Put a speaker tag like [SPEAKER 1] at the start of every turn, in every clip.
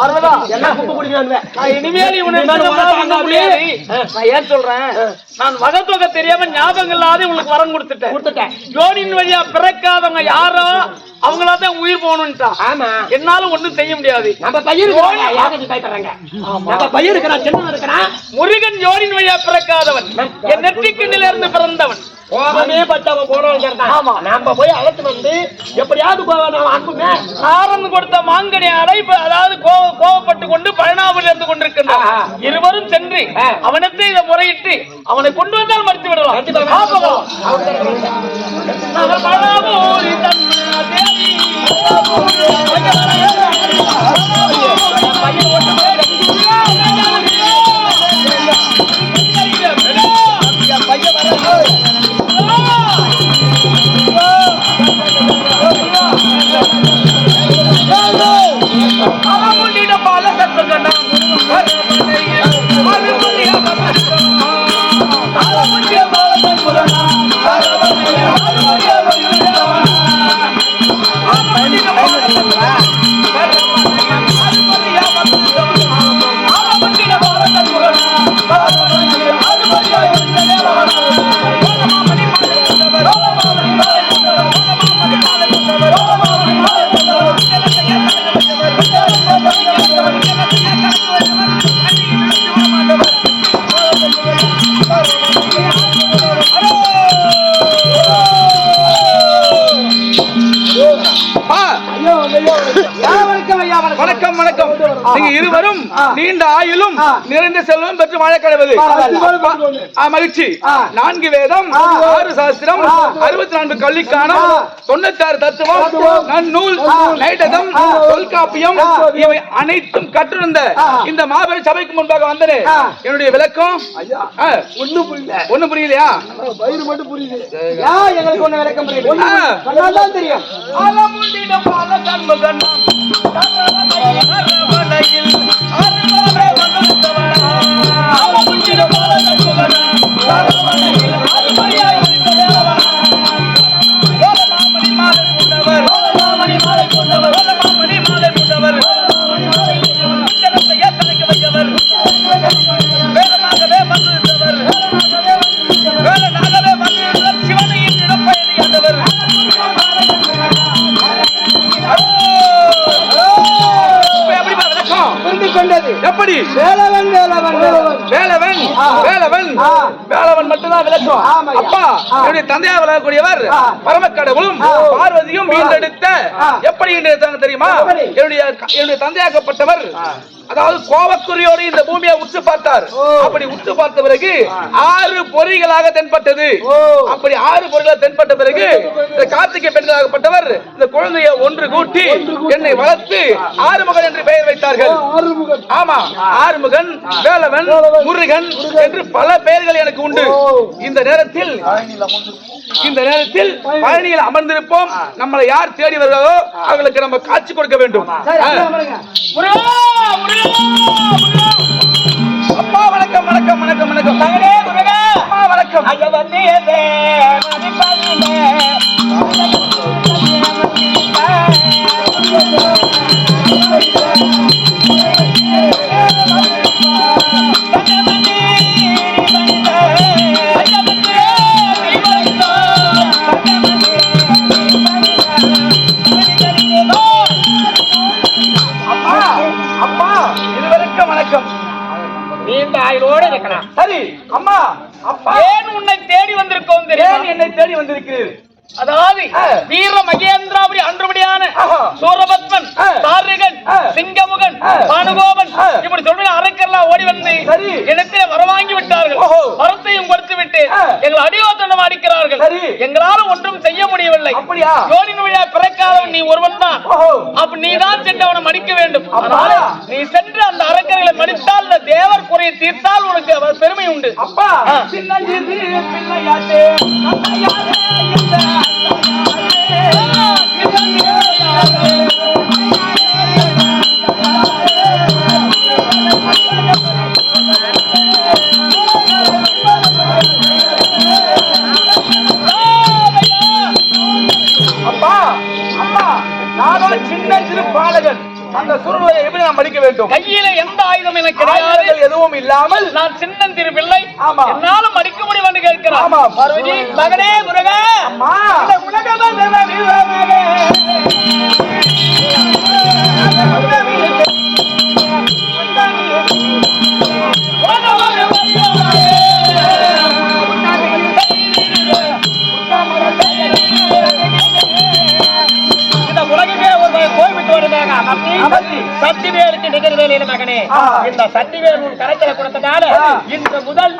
[SPEAKER 1] குப்பை
[SPEAKER 2] நான் இனிமேல் நான் ஏன் சொல்றேன்? நான் தெரியாம ஞாபகம் இல்லாத உங்களுக்கு வரம் கொடுத்துட்டேன்.
[SPEAKER 1] கொடுத்துட்டேன்.
[SPEAKER 2] வழியா பிறக்காதவங்க யாரோ அவங்களா தான் உயிர் போகணும்ட்டான்.
[SPEAKER 1] ஆமா.
[SPEAKER 2] என்னால ஒண்ணும் செய்ய முடியாது.
[SPEAKER 1] நம்ம பையன் இருக்கிறாங்க யாருக்கு பயப்படுறாங்க நம்ம பையன் இருக்கிறான் சின்னவன் இருக்கிறான்.
[SPEAKER 2] முருகன் ஜோடியின் வழியா பிறக்காதவன். என் நெற்றிக்கிண்டில இருந்து பிறந்தவன்.
[SPEAKER 1] கோபமே பட்டவன் போனவன் ஆமா. நாம போய் அழைத்து வந்து எப்படியாவது அவன் அன்புமே
[SPEAKER 2] ஆரந்து கொடுத்த மாங்கனி அடைப்பு அதாவது கோவ- கோவப்பட்டு கொண்டு பழனாவில் இருந்து கொண்டிருக்கின்றான். இருவரும் சென்று. அவனத்தை இதை முறையிட்டு அவனை கொண்டு வந்தால் மறுத்து விடலாம்.
[SPEAKER 3] நீங்க இருவரும் நீண்ட ஆயுளும் நிறைந்த செல்வம் பெற்று வாழ கடவுது மகிழ்ச்சி. நான்கு வேதம் ஆறு சாஸ்திரம் அறுபத்தி நான்கு கல்விக்கானம் தொண்ணூத்தாறு தத்துவம் நன்னூல் நைடதம் தொல்காப்பியம். இவை அனைத்தும் கற்றிருந்த இந்த மாபெரும் சபைக்கு முன்பாக வந்தனே. என்னுடைய விளக்கம்? ஆ,
[SPEAKER 1] ஒண்ணும் புரியல.
[SPEAKER 3] ஒண்ணும் புரியலையா?
[SPEAKER 1] வயிறு மட்டும் புரியுது. எங்களுக்கு ஒண்ணு விளக்கம் புரியல. தெரியும்.
[SPEAKER 2] அலமுண்டிட
[SPEAKER 1] வேலவன். வேலவன்
[SPEAKER 3] மட்டும்தான் விளக்கம். அப்பா. என்னுடைய தந்தையாக விளக்கக்கூடியவர். பரமக்கடவுளும்
[SPEAKER 1] ஆ.
[SPEAKER 3] பார்வதியும் மீண்டெடுத்த. எப்படி என்று எடுத்தாங்க தெரியுமா? என்னுடைய என்னுடைய தந்தையாக்கப்பட்டவர். அதாவது கோபக்குறியோடு இந்த பூமியை உற்று பார்த்தார். அப்படி உற்று பார்த்த பிறகு ஆறு பொறிகளாக தென்பட்டது. அப்படி ஆறு பொறிகளாக தென்பட்ட பிறகு இந்த கார்த்திகை பெண்களாகப்பட்டவர் இந்த குழந்தையை ஒன்று கூட்டி என்னை வளர்த்து ஆறுமுகன் என்று பெயர் வைத்தார்கள். ஆமா ஆறுமுகன் வேலவன் முருகன் என்று பல பெயர்கள் எனக்கு உண்டு. இந்த நேரத்தில் இந்த நேரத்தில் பழனியில் அமர்ந்திருப்போம். நம்மளை யார் தேடி வருகிறாரோ அவர்களுக்கு நம்ம காட்சி கொடுக்க வேண்டும். அப்பா வணக்கம் வணக்கம் வணக்கம் வணக்கம். அப்பா வணக்கம்.
[SPEAKER 2] ஏன் உன்னை தேடி வந்திருக்கோம் தெரியும்
[SPEAKER 3] என்னை தேடி வந்திருக்கிறீர்கள்
[SPEAKER 2] அதாவது. வீர மகேந்திராபுரி அன்றுபடியான. சூரபத்மன். தாரிகன்
[SPEAKER 3] ஆ.
[SPEAKER 2] பானுகோபன். இப்படி சொல்ற அரக்கெல்லாம் ஓடி வந்து
[SPEAKER 3] சரி.
[SPEAKER 2] இடத்திலே வரவாங்கி விட்டார்கள். வரத்தையும் கொடுத்து விட்டு. எங்களை அடியோத்தனம் அடிக்கிறார்கள். எங்களால ஒன்றும் செய்ய முடியவில்லை? ஜோடின் வழியா பிறக்காதவன் நீ ஒருவன் தான். அப்ப நீ தான் சென்று அவனை மடிக்க வேண்டும். அதனால நீ சென்று அந்த அரக்கர்களை மடித்தால் இந்த தேவர் குறையை தீர்த்தால் உனக்கு அவர் பெருமை உண்டு
[SPEAKER 3] அப்பா. சின்னஞ்சிறு பிள்ளையாட்டே இல்லாமல்
[SPEAKER 2] நான் சின்னந்திரு பிள்ளை
[SPEAKER 3] ஆமா.
[SPEAKER 2] என்னாலும் அடிக்க முடியும் கேட்கிறேன்
[SPEAKER 3] ஆமா.
[SPEAKER 2] மகனே முருகா
[SPEAKER 3] அம்மா. அமர்த்தி.
[SPEAKER 2] சத்திவேலுக்கு நிகர் வேலையில மகனே. இந்த சத்திவேல் கரைச்சல கொடுத்ததால. இன்று முதல்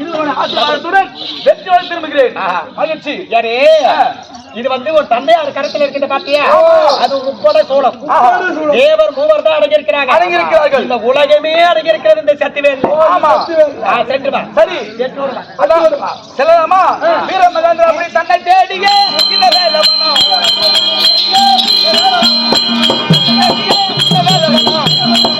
[SPEAKER 3] இருவன ஆசீர்வாதத்துடன் வெற்றியோடு திரும்புகிறேன் மகிழ்ச்சி.
[SPEAKER 2] யாரே? இது வந்து ஒரு தந்தையார் கருத்துல இருக்கின்ற பாத்தியா. அது முப்பட
[SPEAKER 3] ஆஹா.
[SPEAKER 2] தேவர் மூவர் தான் அடங்கியிருக்கிறாங்க
[SPEAKER 3] அடங்கியிருக்கிறார்கள்.
[SPEAKER 2] இந்த உலகமே அடங்கியிருக்கிறது இந்த சத்திவேல்
[SPEAKER 3] ஆமா.
[SPEAKER 2] சென்று வா
[SPEAKER 3] சரி செல்லலாமா வீர மகேந்திர அப்படி தன்னை தேடிய இந்த ஏய்,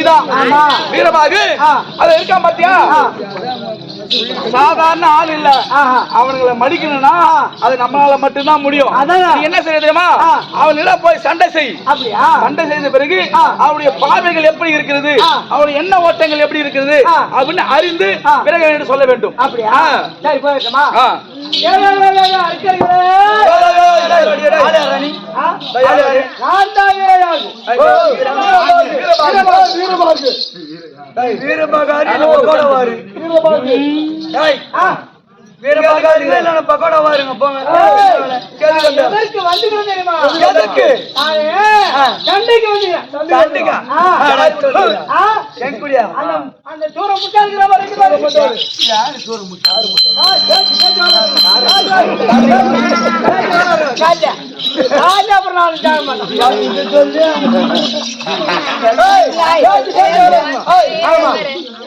[SPEAKER 3] நீதான் வீரபாகு அது இருக்கான் பாத்தியா? சாதாரண ஆள் இல்ல. அவனுங்களை மடிக்கணும்னா அது நம்மளால மட்டும்தான் முடியும். என்ன செய்ய தெரியுமா? அவனிடம் போய் சண்டை செய். சண்டை செய்த பிறகு அவருடைய பார்வைகள் எப்படி இருக்கிறது? அவருடைய எண்ண ஓட்டங்கள் எப்படி இருக்கிறது? அப்படின்னு அறிந்து பிறகு என்னிடம் சொல்ல வேண்டும்.
[SPEAKER 1] அப்படியா?
[SPEAKER 3] ஆ.
[SPEAKER 1] சரி போயிட்டுமா
[SPEAKER 3] ஆ. எதற்கு?
[SPEAKER 1] சண்டைக்கு வந்து
[SPEAKER 3] சண்டைக்கா?
[SPEAKER 1] அந்த தூரம் முட்டா இருக்கிற வரைக்கும் ராஜா அப்புறம் ஜாக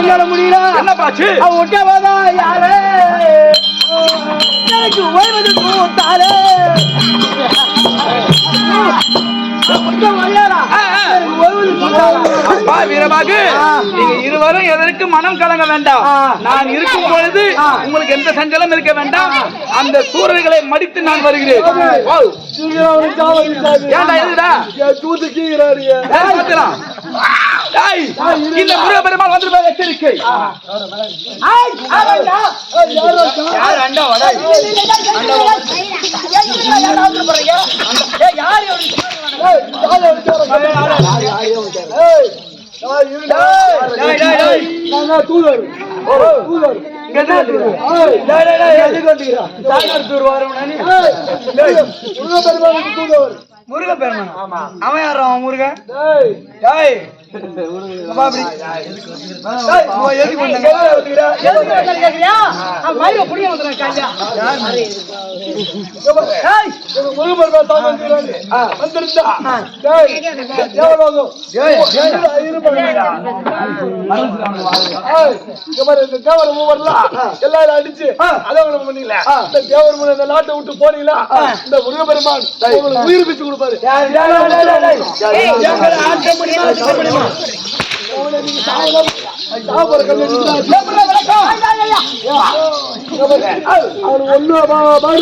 [SPEAKER 3] உனக்கு
[SPEAKER 1] முடியல.
[SPEAKER 3] என்ன பாச்சு
[SPEAKER 1] ஒட்டவாதா யாரு? எனக்கு ஓய்வது
[SPEAKER 3] நீங்க இருவரும் எதற்கு மனம் கலங்க வேண்டாம். நான் இருக்கும் பொழுது. உங்களுக்கு எந்த சஞ்சலம் இருக்க வேண்டாம். அந்த சூரர்களை மடித்து நான் வருகிறேன். ஏன்டா எதுடா ஏன் இந்த முருகப்பெருமாள் வந்து எச்சரிக்கை
[SPEAKER 2] யார் அண்டா வடை
[SPEAKER 3] இங்க என்ன இருக்குது?
[SPEAKER 1] முருகப்பெருமான்
[SPEAKER 3] அவன் யாரா அவன் முருகன்
[SPEAKER 4] எல்லாரும் அடிச்சு அதான் பண்ணீங்களா இந்த தேவர் இந்த நாட்டை விட்டு போனீங்களா இந்த முருகப்பெருமான் உங்களுக்கு உயிர் பிச்சு கொடுப்பாரு சாப்பாடு கம்மி அவன் ஒண்ணு பாடு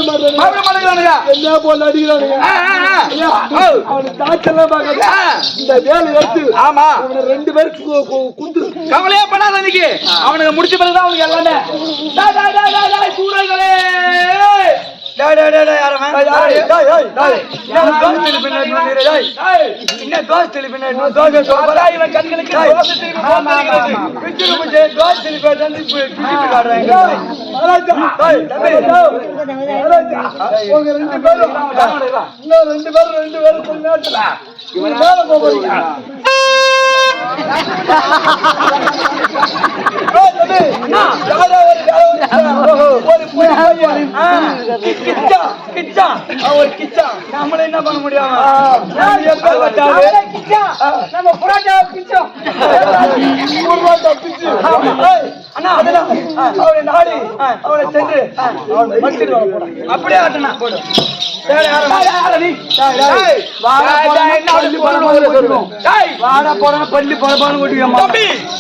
[SPEAKER 4] என்ன போல அடிக்கிறானுங்க
[SPEAKER 3] ஆ, ஆ,
[SPEAKER 4] இந்த வேலை எடுத்து
[SPEAKER 3] ஆமா
[SPEAKER 4] அவனை ரெண்டு பேருக்கு குந்து
[SPEAKER 3] கவலையே பண்ணாத இன்னைக்கு அவனுக்கு முடிச்ச பிறகுதான் அவனுக்கு எல்லாமே. டேய்,
[SPEAKER 5] என்ன தோசை
[SPEAKER 3] பார்த்தா இவன் கண்களுக்கு தோசை
[SPEAKER 4] உங்க ரெண்டு பேரும் இன்னும் ரெண்டு பேரும் ரெண்டு பேரும் கொஞ்ச நேரத்துல இவங்க மேல போக போறீங்க. யாரோ ஒரு.
[SPEAKER 5] கிச்சா கிச்சா. கிச்சா. நம்மள என்ன பண்ண முடியாம? வட்டாரு
[SPEAKER 4] நம்ம புரோட்டா பிச்சோம். புரோட்டா
[SPEAKER 5] அண்ணா
[SPEAKER 4] அதெல்லாம் நாடி சென்று
[SPEAKER 5] அப்படியே ஆட்டனா போடு. வாடா பள்ளி போடா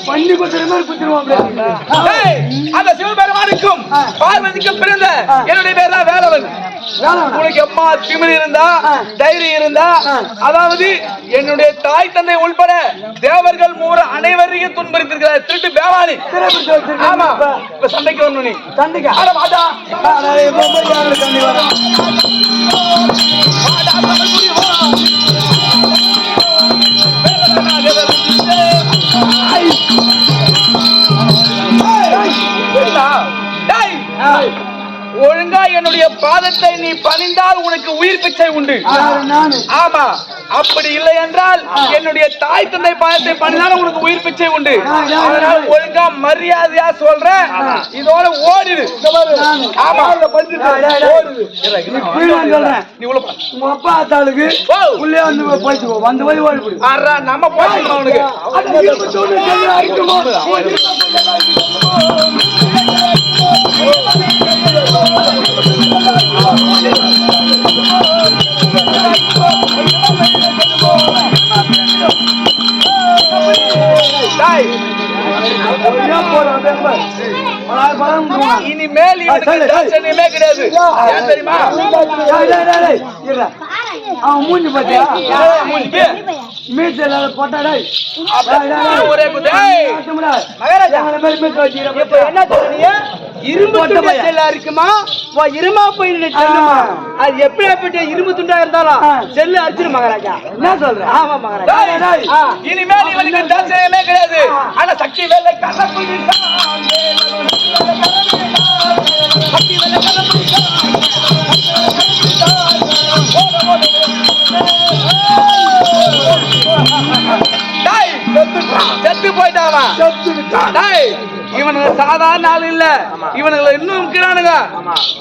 [SPEAKER 5] பள்ளி குத்துற மாதிரி குத்துருவோம் அப்படியே.
[SPEAKER 3] அந்த சிவபெருமானுக்கும் பார்வதிக்கும் பிறந்த என்னுடைய பேர் தான் வேலவன். உனக்கு எம்மா திமிர் இருந்தா தைரியம் இருந்தா அதாவது என்னுடைய தாய் தந்தை உள்பட தேவர்கள் மூற அனைவரையும் துன்புறுத்திருக்கிறார். திருட்டு பேவானி. ஆமா. இப்ப சண்டைக்கு வரணும் நீ.
[SPEAKER 5] தண்ணிக்கா
[SPEAKER 3] ஆட மாட்டா பாதத்தை நீ பணிந்தால் உனக்கு உயிர் பிச்சை உண்டு ஆமா அப்படி இல்லை என்றால் என்னுடைய தாய் தந்தை பாதத்தை பணிந்தால் உனக்கு உயிர் பிச்சை உண்டு அதனால ஒழுங்கா மரியாதையா சொல்றேன் இதோட ஓடிடு ஆமா.
[SPEAKER 5] நீ
[SPEAKER 3] உள்ள.
[SPEAKER 5] உங்க அப்பா ஆத்தாளுக்கு. உள்ளே வந்து போயிட்டு வந்து போய் ஓடி போடு
[SPEAKER 3] ஆறா, நம்ம அவனுக்கு டேய், இனிமேல் தர்சனமே கிடையாது தெரியுமா
[SPEAKER 5] அவன் மூஞ்சி பாத்தியா
[SPEAKER 3] மூஞ்சிக்கு?
[SPEAKER 5] மீசை இல்லாத போட்டா டேய். இப்ப என்ன சொல்றீங்க இரும்பு துண்டா செல்லா இருக்குமா? இருமா போய் அது எப்படியாப்பட்ட இரும்பு துண்டா இருந்தாலும் செல்லு அடிச்சிரு மகாராஜா. என்ன சொல்ற? ஆமா மகாராஜா.
[SPEAKER 3] இனிமேல் இவனுக்கு தர்சனமே கிடையாது. ஆனா சக்தி வேலை செத்து டேய், இவனுங்க சாதாரண ஆள் இல்ல. இவனுங்களை இன்னும் இருக்கிறானுங்க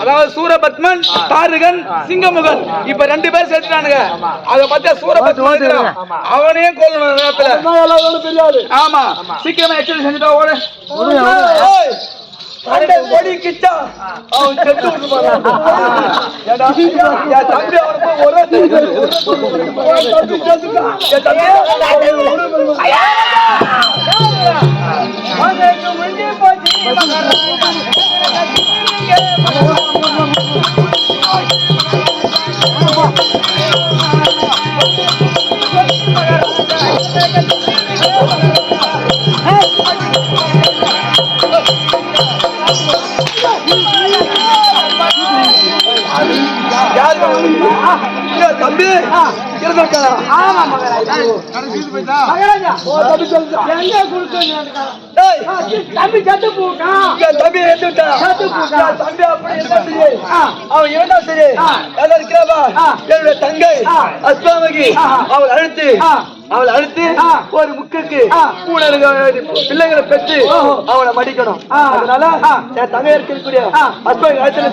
[SPEAKER 3] அதாவது சூரபத்மன் தாருகன் சிங்கமுகன். இப்ப ரெண்டு பேர் செத்துட்டானுங்க. அத பத்தியா சூரபத்மன். அவனையும் கொல்லணும் நேரத்துல.
[SPEAKER 4] தெரியாது
[SPEAKER 3] ஆமா. சீக்கிரமா எச்சரிக்கை செஞ்சுட்டா ஓடு.
[SPEAKER 4] சண்டை கிச்சா அவன் செத்து என் தம்பி அவனுக்கு ஒரே தம்பி, ஒரே தம்பி இருந்திருக்கானா?
[SPEAKER 5] ஆமா மகாராஜா
[SPEAKER 4] தம்பி செத்துட்டான்.
[SPEAKER 5] எங்க
[SPEAKER 4] ஏய்,
[SPEAKER 5] தம்பி செத்து போட்டான்
[SPEAKER 4] என் தம்பி எடுத்துட்டான்.
[SPEAKER 5] செத்து போட்டான்
[SPEAKER 4] என் தம்பி அப்படி இருந்தா சரி. அவன் இருந்தா சரி. எல்லாம் இருக்கிறாவா. என்னுடைய தங்கை. அஸ்வாமகி. அவள் அழுத்து. அவளை அழுத்து. ஒரு முக்குக்கு. கூட இருக்க பிள்ளைங்களை பெற்று. அவளை மடிக்கணும். அதனால. என் தங்கை இருக்கக்கூடிய. அஸ்வாமி அழுத்தல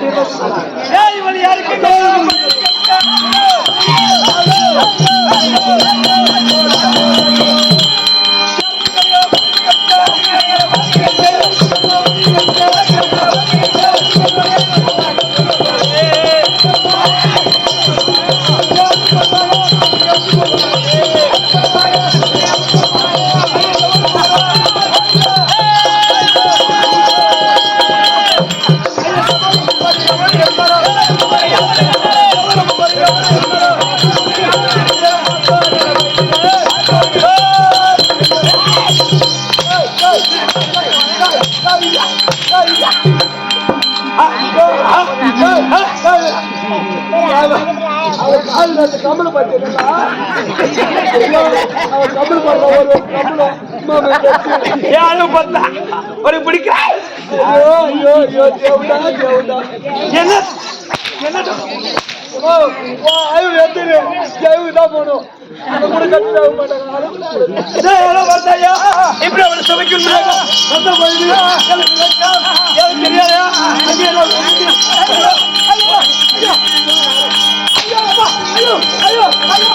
[SPEAKER 4] அந்த கமல பார்த்தா ஒரு கமலம்
[SPEAKER 5] பார்த்தா ஒரு பிடிக்க
[SPEAKER 4] ஐயோ ஐயோ ஐயோ தேவடா தேவடா
[SPEAKER 5] என்ன
[SPEAKER 4] ஓ ஐயோ எத்தனை தான் கூட கட்டி மாட்டாங்க
[SPEAKER 5] பார்த்தாயா இப்படி அவனை எனக்கு தெரியாதா அங்கே எல்லாம்